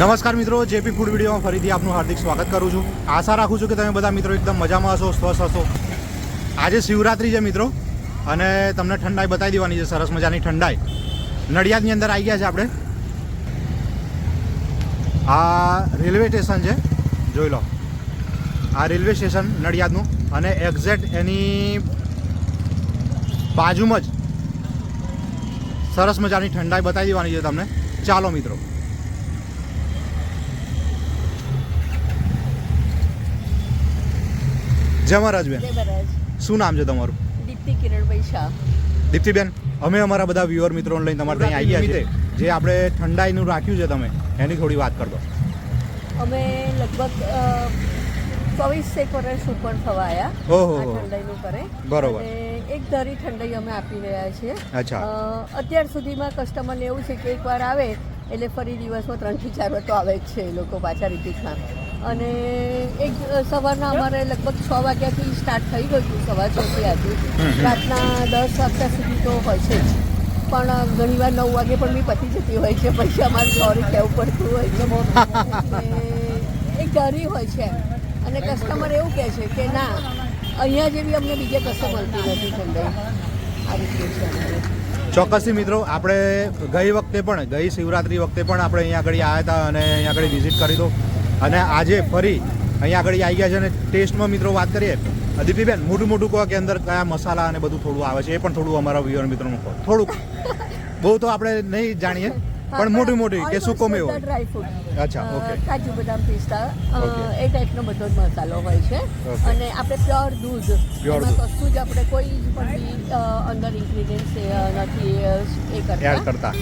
નમસ્કાર મિત્રો JP food વિડીયોમાં ફરીથી આપનું હાર્દિક સ્વાગત કરું છું. આશા રાખું છું કે તમે બધા મિત્રો એકદમ મજામાં હશો, સ્વસ્થ હશો. આજે શિવરાત્રી છે મિત્રો, અને તમને ઠંડાઈ બતાવી દેવાની છે, સરસ મજાની ઠંડાઈ. નડિયાદની અંદર આવી ગયા છે આપણે. આ રેલવે સ્ટેશન છે, જોઈ લો. આ રેલવે સ્ટેશન નડિયાદનું, અને એક્ઝેક્ટ એની બાજુમાં જ સરસ મજાની ઠંડાઈ બતાવી દેવાની છે તમને. ચાલો મિત્રો. જય મહારાજબેન શું નામ છે તમારું? દીપ્તિ કિરણભાઈ શાહ. દીપ્તિબેન અમે અમારા બધા વ્યુઅર મિત્રોને લઈને તમારે ત્યાં આવી છે છીએ. જે આપણે ઠંડાઈનું રાખ્યું છે તમે એની થોડી વાત કરજો અમે લગભગ અ, ચોવીસ એક વર્ષ ઉપર થવા આવ્યા ઓહો. ઠંડાઈનું કરે. બરોબર. એક ધારી ઠંડાઈ અમે આપી રહ્યા છીએ. અચ્છા. અત્યાર સુધીમાં કસ્ટમરને એવું છે કે એકવાર આવે એટલે ફરી દિવસમાં ત્રણથી ચાર વાર તો આવે જ છે એ લોકો પાછા રિપીટમાં અને એક સવારના અમારે લગભગ છ વાગ્યાથી સ્ટાર્ટ થઈ ગયું હતું સવા છથી આજે. રાતના દસ વાગ્યા સુધી તો હોય છે જ. પણ ઘણીવાર નવ વાગે પણ બી પતી જતી હોય છે પછી અમારે સોરી કહેવું પડતું હોય છે. એક ડરી હોય છે અને કસ્ટમર એવું કહે છે કે ના અહીંયા જેવી અમને બીજે કશે મળતી નથી ઠંડાઈ આ રીતે છે ચોક્કસથી મિત્રો આપણે ગઈ વખતે પણ ગઈ શિવરાત્રી વખતે પણ આપણે અહીંયા આગળ આવ્યા હતા અને અહીંયા આગળ વિઝિટ કરી દો અને આજે ફરી અહીંયા આગળ આવી ગયા છે અને ટેસ્ટમાં મિત્રો વાત કરીએ દીપ્તિબેન મોટું મોટું કહો કે અંદર કયા મસાલા અને બધું થોડું આવે છે, એ પણ થોડું અમારા વ્યુઅર મિત્રોનું કહો. થોડુંક. બહુ તો આપણે નહીં જાણીએ. પણ મોટી મોટી કે સુકો મેવો ડ્રાય ફ્રૂટ અચ્છા ઓકે. કાજુ બદામ પિસ્તા એ ટાઈપનો બધો જ મસાલો હોય છે. અને આપણે પ્યોર દૂધ પ્યોર. કશું જ આપણે કોઈ જ પણ અંદર ઇન્ગ્રેડિયન્ટ્સ નથી એ કરતા. કરતા.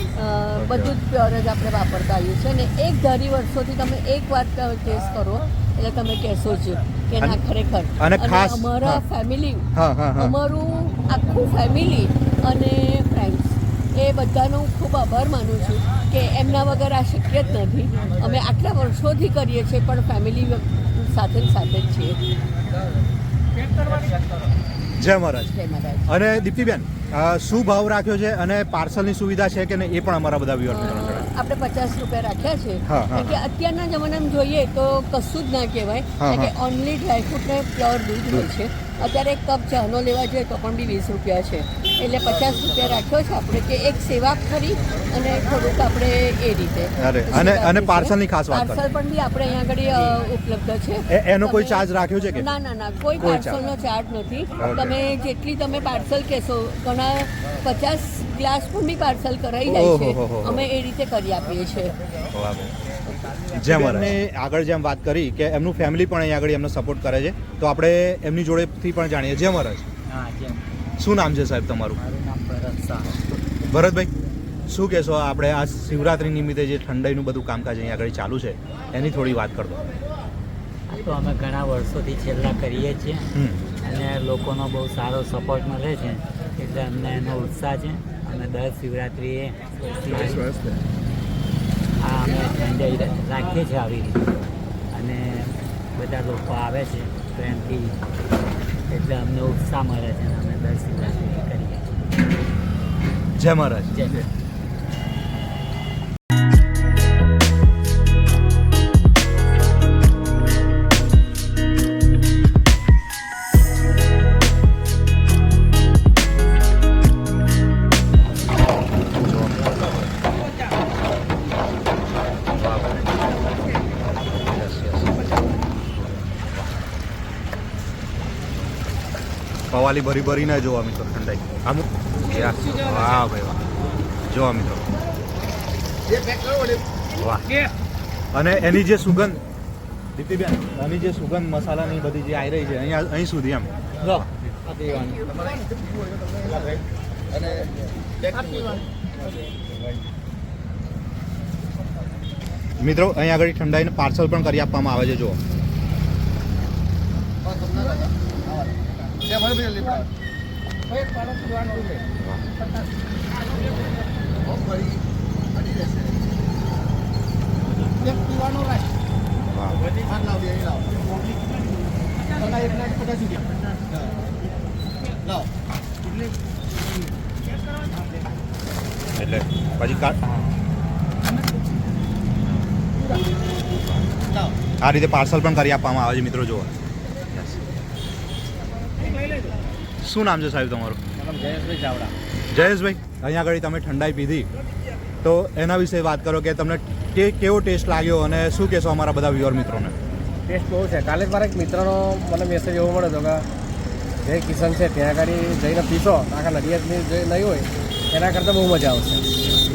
બધું જ પ્યોર જ આપણે વાપરતા આવ્યું છે અને એક ધારી વર્ષોથી તમે એક વાર ટેસ્ટ કરો એટલે તમે કહેશો જ કે ના ખરેખર. અને અમારા ફેમિલી અમારું આખું ફેમિલી અને ફ્રેન્ડ્સ એ બધાનો હું ખૂબ આભાર માનું છું કે એમના વગર આ શક્ય જ નથી. અમે આટલા વર્ષોથી કરીએ છીએ પણ ફેમિલી સાથે સાથે જ છીએ. જય મહારાજ. જય મહારાજ. અને દીપ્તિબેન શું ભાવ રાખ્યો છે અને પાર્સલની સુવિધા છે કે નહીં એ પણ અમારા બધા વ્યુઅર આપણે પચાસ રૂપિયા રાખ્યા છે. કારણ કે અત્યારના જમાનામાં જોઈએ તો કશું જ ના કહેવાય. કે ઓનલી ડ્રાયફ્રૂટ ને પ્યોર દૂધ હોય છે. અત્યારે એક કપ ચાનો લેવા જોઈએ તો પણ બી વીસ રૂપિયા છે. એટલે પચાસ રૂપિયા રાખ્યો છે આપણે કે એક સેવા ખરી અને થોડુંક આપણે એ રીતે. અને- અને પાર્સલની ખાસ વાત પાર્સલ પણ બી આપણે અહીંયા આગળ ઉપલબ્ધ છે. એનો કોઈ ચાર્જ રાખ્યો છે કે? ના ના ના કોઈ. પાર્સલનો ચાર્જ નથી. તમે જેટલી તમે પાર્સલ કહેશો ઘણા પચાસ ગ્લાસ પણ બી પાર્સલ કરાઈ જાય છે. અમે એ રીતે કરી આપીએ છીએ. જેમ એમને આગળ જેમ વાત કરી કે એમનું ફેમિલી પણ અહીંયા આગળ એમને સપોર્ટ કરે છે તો આપણે એમની જોડેથી પણ જાણીએ. જેમ મહારાજ હા જેમ. શું નામ છે સાહેબ તમારું? મારું નામ ભરત શાહ. ભરતભાઈ શું કહેશો આપણે આ શિવરાત્રી નિમિત્તે જે ઠંડાઈનું બધું કામકાજ અહીંયા આગળ ચાલુ છે એની થોડી વાત કરતો તો અમે ઘણા વર્ષોથી છેલ્લા કરીએ છીએ. અને લોકોનો બહુ સારો સપોર્ટ મળે છે. એટલે અમને એનો ઉત્સાહ છે. અમે દર શિવરાત્રિએ આ અમે સંજય રાખીએ છીએ આવી રીતે. અને બધા લોકો આવે છે પ્રેમથી. એટલે અમને ઉત્સાહ મળે છે અને અમે દર શિવરાત્રિ કરીએ છીએ. જય મહારાજ. જય પવાલી ભરી ભરીને જોવા મિત્રો ઠંડાઈ. આમ? વાહ ભાઈ વાહ. જોવા મિત્રો. વાહ. અને એની જે સુગંધ દીપ્તિબેન એની જે સુગંધ મસાલાની બધી જે આવી રહી છે અહીંયા અહીં સુધી એમ. મિત્રો અહીંયા આગળ ઠંડાઈને પાર્સલ પણ કરી આપવામાં આવે છે જો એટલે પછી કા આ રીતે પાર્સલ પણ કરી આપવામાં આવે છે મિત્રો જુઓ. શું નામ છે સાહેબ તમારું? જયેશભાઈ ચાવડા. જયેશભાઈ અહીંયા આગળ તમે ઠંડાઈ પીધી. તો એના વિશે વાત કરો કે તમને કે કેવો ટેસ્ટ લાગ્યો અને શું કહેશો અમારા બધા વ્યુઅર મિત્રોને? ટેસ્ટ બહુ છે. કાલે જ મારા એક મિત્રનો મને મેસેજ એવો મળ્યો હતો કે જય કિશન છે ત્યાં આગળ જઈને પીશો. આખા નડિયાદની જે નહીં હોય એના કરતાં બહુ મજા આવશે.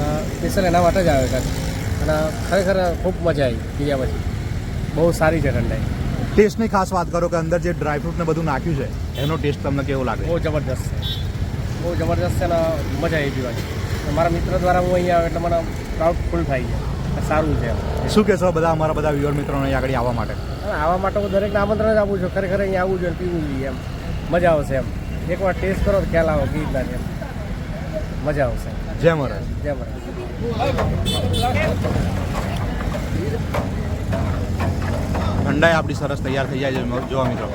અને સ્પેશિયલ એના માટે જ આવે છે. અને ખરેખર ખૂબ મજા આવી પીયા પછી. બહુ સારી છે ઠંડાઈ. ટેસ્ટની ખાસ વાત કરો કે અંદર જે ડ્રાયફ્રૂટ ને બધું નાખ્યું છે એનો ટેસ્ટ તમને કેવો લાગે? બહુ જબરદસ્ત છે. બહુ જબરદસ્ત છે અને મજા આવી પીવાની મારા મિત્ર દ્વારા હું અહીંયા એટલે મને પ્રાઉડ ફૂલ થાય છે. સારું છે. શું કહેશો બધા અમારા બધા વ્યુઅર મિત્રોને અહીંયા આગળ આવવા માટે? આવવા આવા માટે હું દરેકને આમંત્રણ જ આપું છું. ખરેખર અહીંયા આવવું જોઈએ પીવું જોઈએ એમ. મજા આવશે એમ. એકવાર ટેસ્ટ કરો ખ્યાલ આવે કે રીતના છે એમ. મજા આવશે. જય મહારાજ. જય મહારાજ. ઠંડાઈ આપણી સરસ તૈયાર થઈ જાય છે. જોવા મિત્રો.